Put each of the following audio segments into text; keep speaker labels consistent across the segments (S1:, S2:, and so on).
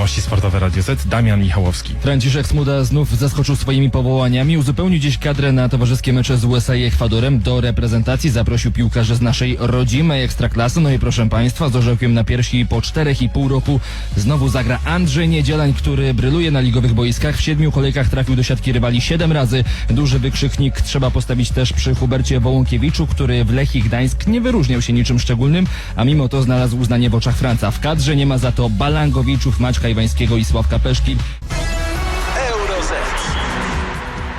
S1: Wiadomości Sportowe Radio Z, Damian Michałowski.
S2: Franciszek Smuda znów zaskoczył swoimi powołaniami. Uzupełnił dziś kadrę na towarzyskie mecze z USA i Ekwadorem. Do reprezentacji zaprosił piłkarzy z naszej rodzimej ekstraklasy. No i proszę Państwa, z orzełkiem na piersi po czterech i pół roku znowu zagra Andrzej Niedzielań, który bryluje na ligowych boiskach. W siedmiu kolejkach trafił do siatki rywali siedem razy. Duży wykrzyknik trzeba postawić też przy Hubercie Wołąkiewiczu, który w Lechii Gdańsk nie wyróżniał się niczym szczególnym, a mimo to znalazł uznanie w oczach Franca. W kadrze nie ma za to Balangowiczów, Maćka Iwańskiego i Sławka Peszki.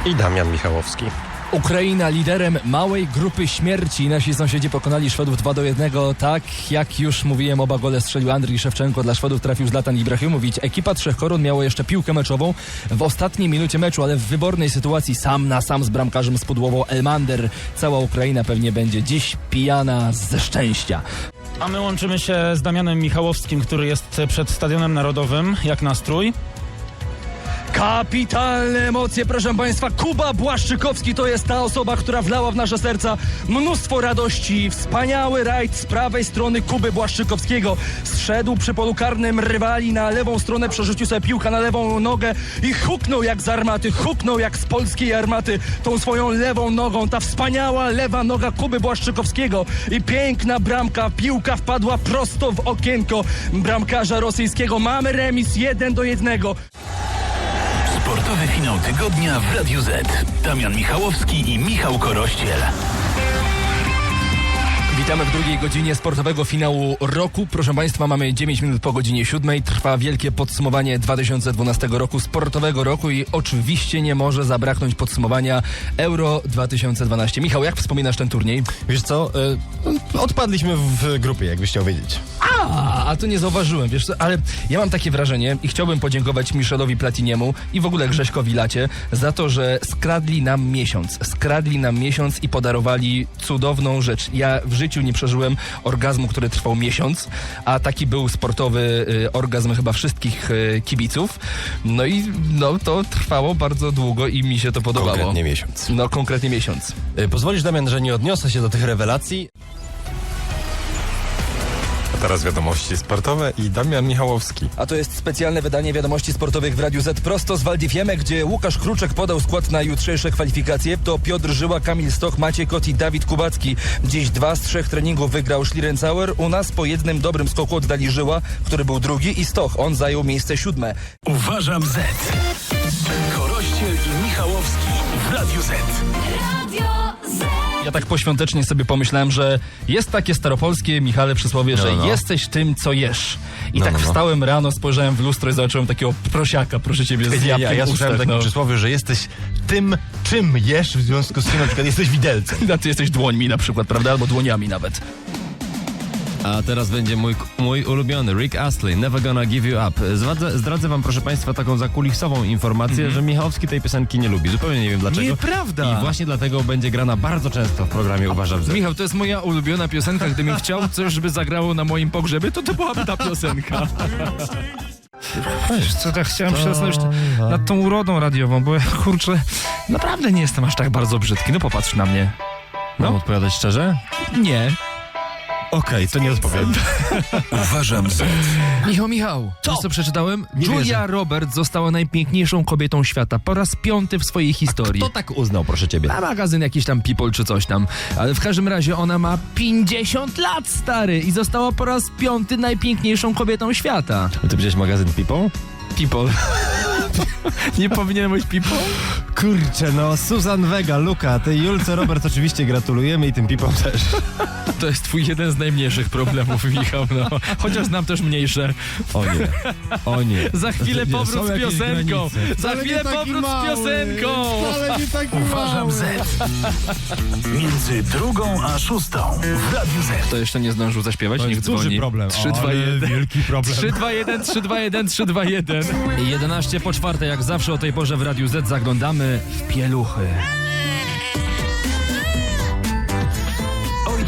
S3: I Damian Michałowski.
S2: Ukraina liderem małej grupy śmierci. Nasi sąsiedzi pokonali Szwedów 2 do 1. Tak jak już mówiłem, oba gole strzelił Andrii Szewczenko. Dla Szwedów trafił Zlatan Ibrahimowicz. Ekipa Trzech Koron miała jeszcze piłkę meczową w ostatniej minucie meczu, ale w wybornej sytuacji sam na sam z bramkarzem spudłował Elmander. Cała Ukraina pewnie będzie dziś pijana ze szczęścia.
S4: A my łączymy się z Damianem Michałowskim, który jest przed Stadionem Narodowym. Jak nastrój?
S2: Kapitalne emocje, proszę Państwa. Kuba Błaszczykowski to jest ta osoba, która wlała w nasze serca mnóstwo radości. Wspaniały rajd z prawej strony Kuby Błaszczykowskiego. Zszedł przy polu karnym rywali na lewą stronę, przerzucił sobie piłkę na lewą nogę i huknął jak z armaty, huknął jak z polskiej armaty tą swoją lewą nogą. Ta wspaniała lewa noga Kuby Błaszczykowskiego i piękna bramka. Piłka wpadła prosto w okienko bramkarza rosyjskiego. Mamy remis 1 do 1.
S5: Sportowy finał tygodnia w Radiu Z. Damian Michałowski i Michał Korościel.
S2: Witamy w drugiej godzinie sportowego finału roku. Proszę Państwa, mamy 9 minut po godzinie 7. Trwa wielkie podsumowanie 2012 roku, sportowego roku i oczywiście nie może zabraknąć podsumowania Euro 2012. Michał, jak wspominasz ten turniej?
S3: Wiesz co, y, odpadliśmy w grupie, jakbyś chciał wiedzieć.
S2: A, a to nie zauważyłem, wiesz co, ale ja mam takie wrażenie i chciałbym podziękować Michelowi Platiniemu i w ogóle Grześkowi Lacie za to, że skradli nam miesiąc. Skradli nam miesiąc i podarowali cudowną rzecz. Ja w życiu nie przeżyłem orgazmu, który trwał miesiąc, a taki był sportowy y, orgazm chyba wszystkich y, kibiców. No i no, to trwało bardzo długo i mi się to podobało.
S3: Konkretnie miesiąc.
S2: No, konkretnie miesiąc.
S3: Y, Pozwolisz, Damian, że nie odniosę się do tych rewelacji?
S1: Teraz Wiadomości Sportowe i Damian Michałowski.
S2: A to jest specjalne wydanie wiadomości sportowych w Radiu Z prosto z Waldifiemy, gdzie Łukasz Kruczek podał skład na jutrzejsze kwalifikacje. To Piotr Żyła, Kamil Stoch, Maciej Kot i Dawid Kubacki. Dziś dwa z trzech treningów wygrał Schlierencauer. U nas po jednym dobrym skoku oddali Żyła, który był drugi i Stoch. On zajął miejsce siódme.
S5: Uważam Z. Korościel i Michałowski w Radiu Z.
S2: Ja tak poświątecznie sobie pomyślałem, że jest takie staropolskie, Michale, przysłowie, że
S3: No, no.
S2: jesteś tym, co jesz. I
S3: No,
S2: tak
S3: no, no.
S2: wstałem rano, spojrzałem w lustro i zobaczyłem takiego prosiaka, proszę ciebie, z
S3: Ja,
S2: jabłkiem
S3: ja, słyszałem takie przysłowie, że jesteś tym, czym jesz, w związku z tym na przykład jesteś widelcem.
S2: A ty jesteś dłońmi na przykład, prawda? Albo dłoniami nawet.
S6: A teraz będzie mój, mój ulubiony Rick Astley, Never Gonna Give You Up. Zdradzę, zdradzę wam, proszę państwa, taką zakulisową informację, że Michałowski tej piosenki nie lubi. Zupełnie nie wiem dlaczego.
S2: Nieprawda.
S6: I właśnie dlatego będzie grana bardzo często w programie Uważam, że...
S2: Michał, to jest moja ulubiona piosenka. Gdybym chciał coś, żeby zagrało na moim pogrzebie, to to byłaby ta piosenka.
S7: Wiesz co, tak chciałem się zastanowić nad tą urodą radiową, bo ja kurczę, naprawdę nie jestem aż tak bardzo brzydki. No popatrz na mnie.
S6: Mam odpowiadać szczerze?
S7: Nie.
S3: Okej, to nie odpowiem.
S5: Uważam Z.
S7: Michał, Michał, co? co przeczytałem?
S3: Nie
S7: Julia
S3: wierzę.
S7: Roberts została najpiękniejszą kobietą świata po raz piąty w swojej historii.
S6: Kto tak uznał, proszę ciebie?
S7: Na magazyn jakiś tam People czy coś tam. Ale w każdym razie ona ma 50 lat, stary, i została po raz piąty najpiękniejszą kobietą świata.
S6: Ty widziałeś magazyn People?
S7: People. nie powinienem być People?
S3: Kurczę, no Susan Vega, Luka, tej Julce Robert oczywiście gratulujemy i tym pipom też.
S7: To jest twój jeden z najmniejszych problemów, Michał, no. Chociaż znam też mniejsze.
S3: O nie, o nie.
S7: Za chwilę
S3: Nie,
S7: powrót z piosenką. Za
S3: Wcale
S7: chwilę powrót z
S3: mały.
S7: piosenką.
S3: Wcale nie taki
S5: Uważam
S3: mały.
S5: Z. Między drugą a szóstą w Radiu Z.
S7: To jeszcze nie zdążył zaśpiewać,
S3: To
S7: niech
S3: jest duży
S7: dzwoni.
S3: problem.
S7: 3, 2,
S3: Ale
S7: 1.
S3: wielki problem.
S7: 3, 2, 1, 3, 2, 1, 3, 2, 1. 11 po czwarte, jak zawsze o tej porze w Radiu Z zaglądamy w pieluchy.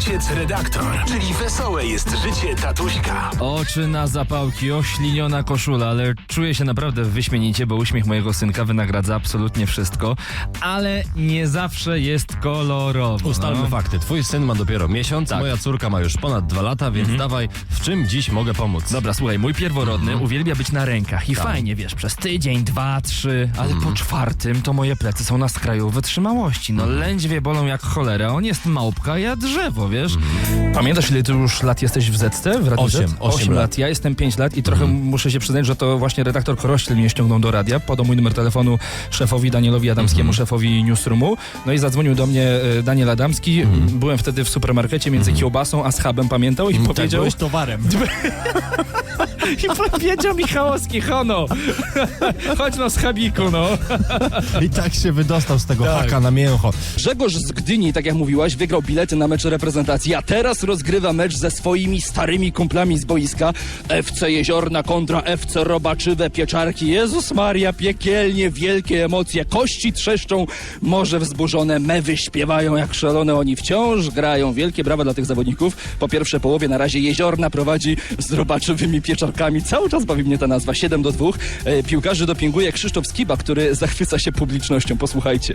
S5: Ojciec redaktor, czyli wesołe jest życie tatuśka.
S2: Oczy na zapałki, ośliniona koszula, ale czuję się naprawdę wyśmienicie, bo uśmiech mojego synka wynagradza absolutnie wszystko, ale nie zawsze jest kolorowo.
S6: Ustalmy
S2: no.
S6: fakty. Twój syn ma dopiero miesiąc,
S2: Tak.
S6: moja córka ma już ponad dwa lata, więc dawaj, w czym dziś mogę pomóc?
S2: Dobra, słuchaj, mój pierworodny uwielbia być na rękach i fajnie, wiesz, przez tydzień, dwa, trzy, ale po czwartym to moje plecy są na skraju wytrzymałości. No lędźwie bolą jak cholera, on jest małpka, ja drzewo, wiesz? Pamiętasz, ile ty już lat jesteś w Zetce? W Radiu
S6: Osiem,
S2: Z?
S6: osiem
S2: Osiem
S6: lat.
S2: lat. Ja jestem pięć lat i trochę muszę się przyznać, że to właśnie redaktor Korościel mnie ściągnął do radia, podał mój numer telefonu szefowi Danielowi Adamskiemu, szefowi Newsroomu, no i zadzwonił do mnie e, Daniel Adamski. Byłem wtedy w supermarkecie między kiełbasą a schabem, pamiętał? I powiedział...
S3: towarem.
S2: I powiedział Michałowski, hono, chodź no schabiku, no.
S3: I tak się wydostał z tego haka na mięcho.
S8: Grzegorz z Gdyni, tak jak mówiłaś, wygrał bilety na mecz reprezentacji, a teraz rozgrywa mecz ze swoimi starymi kumplami z boiska. FC Jeziorna kontra FC Robaczywe Pieczarki. Jezus Maria, piekielnie wielkie emocje. Kości trzeszczą, morze wzburzone, mewy śpiewają jak szalone. Oni wciąż grają. Wielkie brawa dla tych zawodników. Po pierwszej połowie na razie Jeziorna prowadzi z Robaczywymi Pieczarkami. Cały czas bawi mnie ta nazwa. 7 do 2. E, piłkarzy dopinguje Krzysztof Skiba, który zachwyca się publicznością. Posłuchajcie.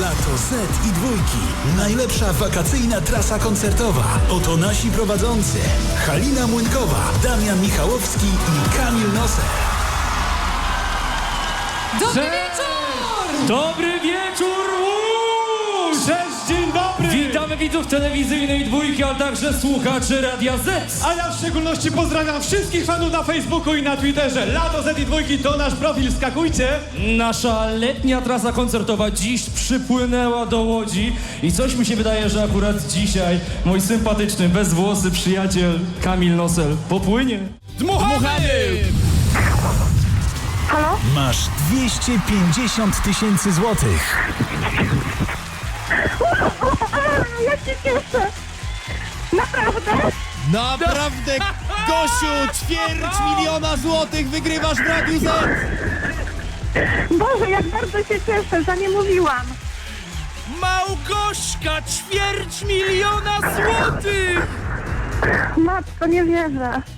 S5: Lato Z i dwójki. Najlepsza wakacyjna trasa koncertowa. Oto nasi prowadzący. Halina Młynkowa, Damian Michałowski i Kamil Noser.
S9: Dobry wieczór!
S10: Dobry wieczór! Uuu! Cześć, dzień dobry! Widzów telewizyjnej dwójki, ale także słuchaczy Radia Z. A ja w szczególności pozdrawiam wszystkich fanów na Facebooku i na Twitterze. Lato Z i dwójki to nasz profil, skakujcie! Nasza letnia trasa koncertowa dziś przypłynęła do Łodzi i coś mi się wydaje, że akurat dzisiaj mój sympatyczny, bezwłosy przyjaciel Kamil Nosel popłynie. Dmuchamy!
S5: Masz 250 tysięcy złotych.
S9: Cieszę! Naprawdę!
S3: Naprawdę, Gosiu, ćwierć miliona złotych wygrywasz w Radiu Z!
S9: Boże, jak bardzo się cieszę, że nie mówiłam!
S10: Małgoszka, ćwierć miliona złotych!
S9: Matko, nie wierzę.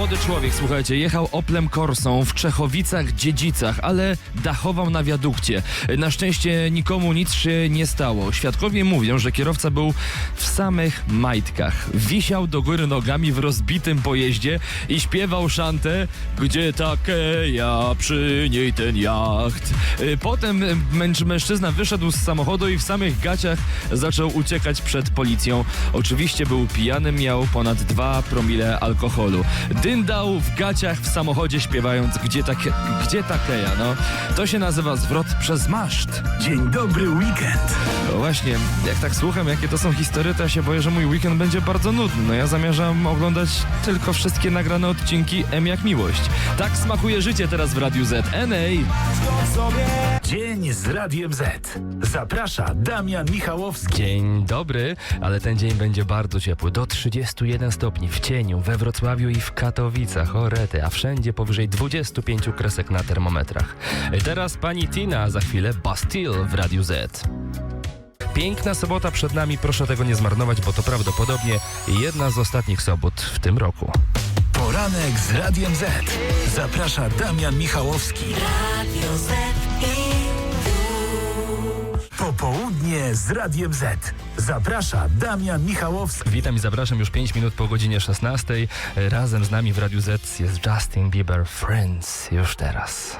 S2: Młody człowiek, słuchajcie, jechał Oplem Corsą w Czechowicach-Dziedzicach, ale dachował na wiadukcie. Na szczęście nikomu nic się nie stało. Świadkowie mówią, że kierowca był w samych majtkach. Wisiał do góry nogami w rozbitym pojeździe i śpiewał szantę Gdzie takeja, przy niej ten jacht. Y, Potem męż, mężczyzna wyszedł z samochodu i w samych gaciach zaczął uciekać przed policją. Oczywiście był pijany, miał ponad 2 promile alkoholu. Dyndał w gaciach w samochodzie śpiewając Gdzie, takie, gdzie takeja, no. To się nazywa zwrot przez maszt.
S5: Dzień dobry weekend.
S2: No właśnie, jak tak słucham, jakie to są historie, to ja się boję, że mój weekend będzie bardzo nudny. No ja zamierzam oglądać tylko wszystkie nagrane odcinki M jak miłość. Tak smakuje życie teraz w Radiu Z. NA!
S5: Dzień z Radiem Z. Zaprasza Damian Michałowski.
S2: Dzień dobry, ale ten dzień będzie bardzo ciepły. Do 31 stopni w cieniu, we Wrocławiu i w Katowicach, orety, a wszędzie powyżej 25 kresek na termometrach. Teraz pani Tina, a za chwilę Bastille w Radiu Z. Piękna sobota przed nami, proszę tego nie zmarnować, bo to prawdopodobnie jedna z ostatnich sobot w tym roku.
S5: Poranek z Radiem Z. Zaprasza Damian Michałowski. Popołudnie z Radiem Z. Zaprasza Damian Michałowski.
S2: Witam i zapraszam już 5 minut po godzinie 16. Razem z nami w Radiu Z jest Justin Bieber Friends już teraz.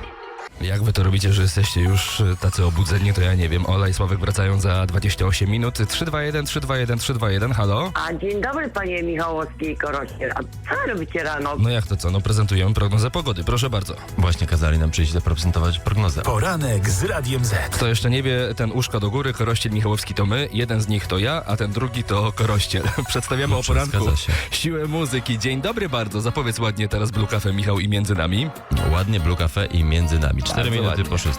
S2: Jak wy to robicie, że jesteście już y, tacy obudzeni, to ja nie wiem. Ola i Sławek wracają za 28 minut. 321, 321, 321, halo?
S11: A dzień dobry panie Michałowski i Korościel. A co robicie rano?
S2: No jak to co? No prezentujemy prognozę pogody, proszę bardzo.
S6: Właśnie kazali nam przyjść zaprezentować prognozę.
S5: Poranek z Radiem Z.
S2: Kto jeszcze nie wie, ten uszka do góry, Korościel Michałowski to my, jeden z nich to ja, a ten drugi to Korościel. Przedstawiamy o
S6: Dobrze,
S2: poranku siłę muzyki. Dzień dobry bardzo, zapowiedz ładnie teraz Blue Cafe Michał i między nami.
S6: Ładnie, Blue Cafe i między nami. 4
S2: Bardzo
S6: minuty
S2: ładnie.
S6: po 6.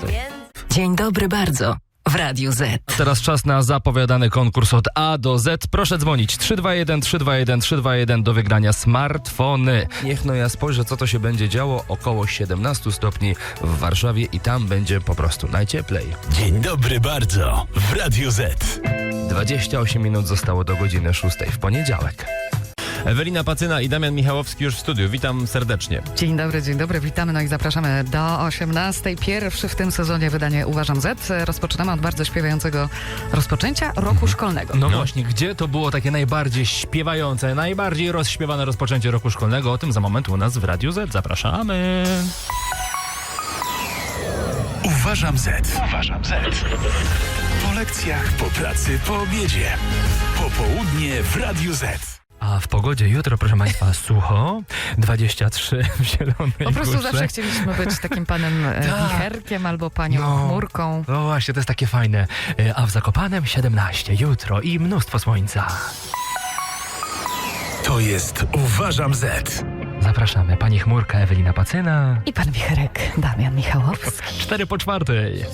S12: Dzień dobry bardzo w Radiu Z.
S2: Teraz czas na zapowiadany konkurs od A do Z. Proszę dzwonić 321 321 321 do wygrania smartfony. Niech no ja spojrzę, co to się będzie działo. Około 17 stopni w Warszawie i tam będzie po prostu najcieplej.
S5: Dzień dobry bardzo w Radiu Z.
S6: 28 minut zostało do godziny 6 w poniedziałek. Ewelina Pacyna i Damian Michałowski już w studiu. Witam serdecznie.
S13: Dzień dobry, dzień dobry, witamy no i zapraszamy do 18. Pierwszy w tym sezonie wydanie Uważam Z. Rozpoczynamy od bardzo śpiewającego rozpoczęcia roku szkolnego.
S7: No, właśnie, gdzie to było takie najbardziej śpiewające, najbardziej rozśpiewane rozpoczęcie roku szkolnego? O tym za moment u nas w Radiu Z. Zapraszamy.
S5: Uważam Z. Uważam Z. Po lekcjach, po pracy, po obiedzie. Popołudnie w Radiu Z.
S7: A w pogodzie jutro, proszę Państwa, sucho, 23 w Zielonej
S13: Po prostu
S7: Górze.
S13: zawsze chcieliśmy być takim panem e,
S7: Tak.
S13: wicherkiem albo panią
S7: No.
S13: chmurką.
S7: No właśnie, to jest takie fajne. E, A w Zakopanem 17 jutro i mnóstwo słońca.
S5: To jest Uważam Z.
S7: Zapraszamy pani chmurka Ewelina Pacyna.
S13: I pan wicherek Damian Michałowski.
S7: 4 po czwartej.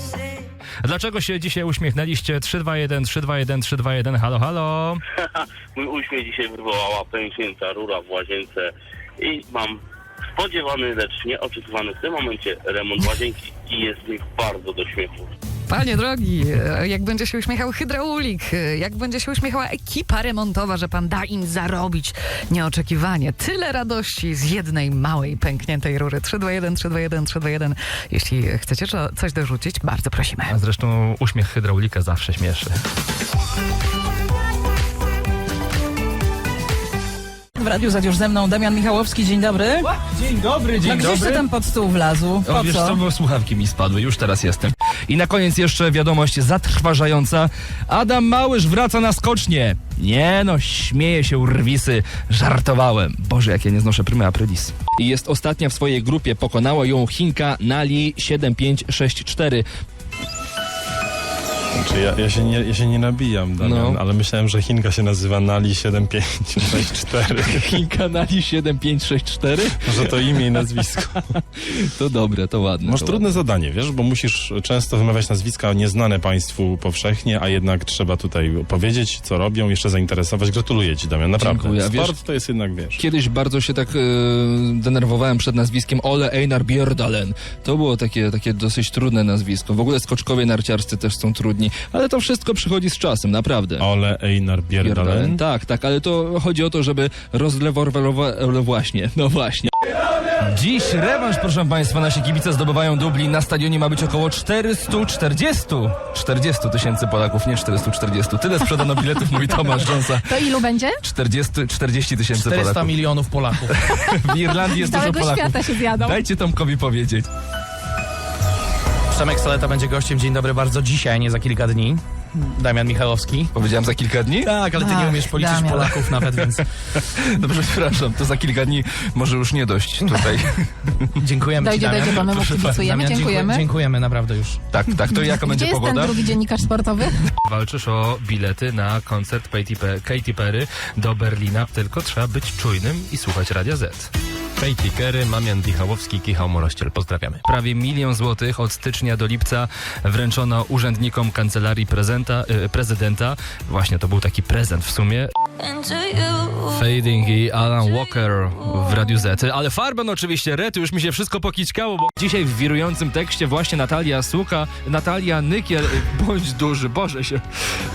S7: Dlaczego się dzisiaj uśmiechnęliście? 321, 321, 321, halo, halo.
S14: Mój uśmiech dzisiaj wywołała pęknięta rura w łazience i mam spodziewany, lecz nieoczekiwany w tym momencie remont łazienki i jest mi bardzo do śmiechu.
S13: Panie drogi, e, jak będzie się uśmiechał hydraulik, e, jak będzie się uśmiechała ekipa remontowa, że pan da im zarobić nieoczekiwanie. Tyle radości z jednej małej pękniętej rury. 321, 321, 321. Jeśli chcecie co- coś dorzucić, bardzo prosimy.
S7: A zresztą uśmiech hydraulika zawsze śmieszy.
S15: W radiu za już ze mną Damian Michałowski, dzień dobry.
S7: Dzień dobry, dzień
S15: no gdzieś
S7: dobry.
S15: ty tam pod stół wlazł? Po
S2: O, wiesz
S15: co?
S2: co, bo słuchawki mi spadły, już teraz jestem. I na koniec jeszcze wiadomość zatrważająca. Adam Małysz wraca na skocznie. Nie no, śmieje się urwisy, żartowałem. Boże, jak ja nie znoszę prymy aprilis. I jest ostatnia w swojej grupie, pokonała ją Chinka Nali 7564.
S1: Znaczy ja, ja, się nie, ja się nie nabijam, Damian,
S2: No.
S1: ale myślałem, że Chinka się nazywa Nali 7564.
S2: Chinka Nali 7564?
S1: Może to imię i nazwisko.
S2: To dobre, to ładne.
S1: Masz
S2: to
S1: trudne zadanie, wiesz, bo musisz często wymawiać nazwiska nieznane państwu powszechnie, a jednak trzeba tutaj powiedzieć, co robią, jeszcze zainteresować. Gratuluję ci, Damian, naprawdę.
S2: Dziękuję. A wiesz-
S1: Sport to jest jednak, wiesz...
S2: Kiedyś bardzo się tak e, denerwowałem przed nazwiskiem Ole Einar Bjerdalen. To było takie, takie dosyć trudne nazwisko. W ogóle skoczkowie narciarscy też są trudni, ale to wszystko przychodzi z czasem, naprawdę.
S1: Ole Einar Bjerdalen?
S2: Tak, tak, ale to chodzi o to, żeby rozleworwelować... Właśnie, no właśnie. Dziś rewanż, proszę Państwa. Nasi kibice zdobywają dubli. Na stadionie ma być około 440. 40 tysięcy Polaków, nie 440. Tyle sprzedano biletów, mówi Tomasz Rząsa.
S16: To ilu będzie?
S2: 40 40 tysięcy
S7: 400
S2: Polaków.
S7: milionów Polaków.
S2: W Irlandii jest dużo Polaków.
S16: świata się zjadą.
S2: Dajcie Tomkowi powiedzieć.
S17: Przemek Saleta będzie gościem. Dzień dobry bardzo dzisiaj, nie za kilka dni. Damian Michałowski.
S2: Powiedziałem za kilka dni?
S17: Tak, ale ty nie
S15: Ach,
S17: umiesz policzyć
S15: Damian.
S17: Polaków nawet, więc
S2: Dobrze, przepraszam, to za kilka dni może już nie dość tutaj.
S17: dziękujemy
S16: Dojdzie,
S17: ci, Damian.
S16: dojdzie, bo my kibicujemy,
S17: Damian,
S16: dziękujemy.
S17: Dziękuję, dziękujemy, naprawdę już.
S2: Tak, tak, to jaka
S16: Gdzie
S2: będzie
S16: jest
S2: pogoda?
S16: ten drugi dziennikarz sportowy?
S7: Walczysz o bilety na koncert Katy Perry do Berlina, tylko trzeba być czujnym i słuchać Radia Z.
S6: Katie Kerry, Mamian Michałowski, Kichał Morościel. Pozdrawiamy.
S2: Prawie milion złotych od stycznia do lipca wręczono urzędnikom kancelarii prezenta, e, prezydenta. Właśnie to był taki prezent w sumie. Fading i Alan Walker w Radiu Z. Ale Farben oczywiście, Rety, już mi się wszystko pokićkało, bo dzisiaj w wirującym tekście właśnie Natalia Suka, Natalia Nykiel, bądź duży, Boże się,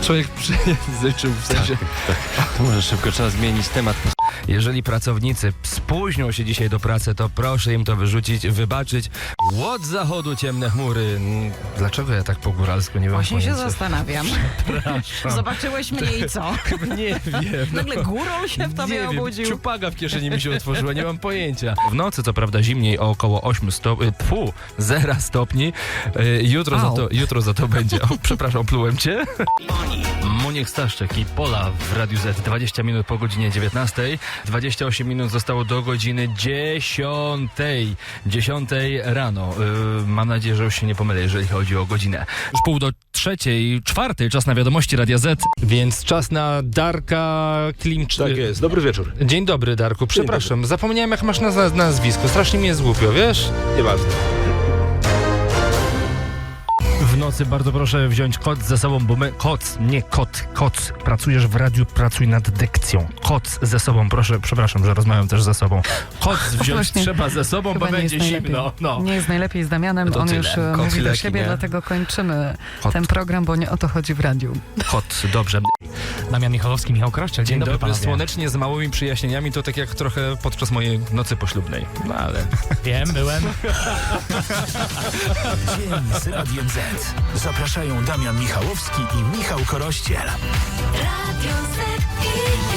S2: człowiek przejęzyczył w sensie.
S6: To może szybko trzeba zmienić temat.
S2: Jeżeli pracownicy spóźnią się dzisiaj do pracy, to proszę im to wyrzucić, wybaczyć. Łod zachodu, ciemne chmury. Dlaczego ja tak po góralsku nie mam
S13: Właśnie się
S2: pojęcia?
S13: zastanawiam.
S2: Przepraszam.
S13: Zobaczyłeś mnie i co?
S2: Nie wiem.
S13: Nagle górą się w tobie
S2: nie
S13: obudził.
S2: Wiem, ciupaga w kieszeni mi się otworzyła, nie mam pojęcia. W nocy co prawda zimniej o około 8 stopni, pu, 0 stopni. Y, Jutro za, to, jutro za to będzie. O, przepraszam, plułem cię. Moniek Staszczyk i Pola w Radiu Z 20 minut po godzinie 19. 28 minut zostało do godziny 10. 10 rano. Y, mam nadzieję, że już się nie pomylę, jeżeli chodzi o godzinę. Już pół do trzeciej, czwartej, czas na wiadomości Radia Z, więc czas na Darka Klimcz...
S18: Tak jest, dobry wieczór.
S2: Dzień dobry, Darku. Przepraszam, zapomniałem jak masz naz- nazwisko. Strasznie mi jest głupio, wiesz?
S18: Nieważne.
S2: Nocy, bardzo proszę wziąć koc ze sobą, bo my... Koc, nie kot, koc. Pracujesz w radiu, pracuj nad dykcją. Koc ze sobą, proszę, przepraszam, że rozmawiam też ze sobą. Koc wziąć
S13: Właśnie.
S2: trzeba ze sobą,
S13: Chyba
S2: bo
S13: nie
S2: będzie
S13: jest najlepiej.
S2: zimno. No.
S13: Nie jest najlepiej z Damianem,
S2: To
S13: on
S2: tyle.
S13: już e, mówi do siebie,
S2: nie?
S13: dlatego kończymy
S2: Kot.
S13: ten program, bo nie o to chodzi w radiu.
S2: Kot, dobrze.
S17: Damian Michalowski, Michał Kroszczak. Dzień,
S2: Dzień dobry,
S17: panowie.
S2: słonecznie z małymi przyjaśnieniami, to tak jak trochę podczas mojej nocy poślubnej. No ale...
S17: Wiem, byłem.
S5: Dzień z Radiem Z. Zapraszają Damian Michałowski i Michał Korościel.
S12: Radio i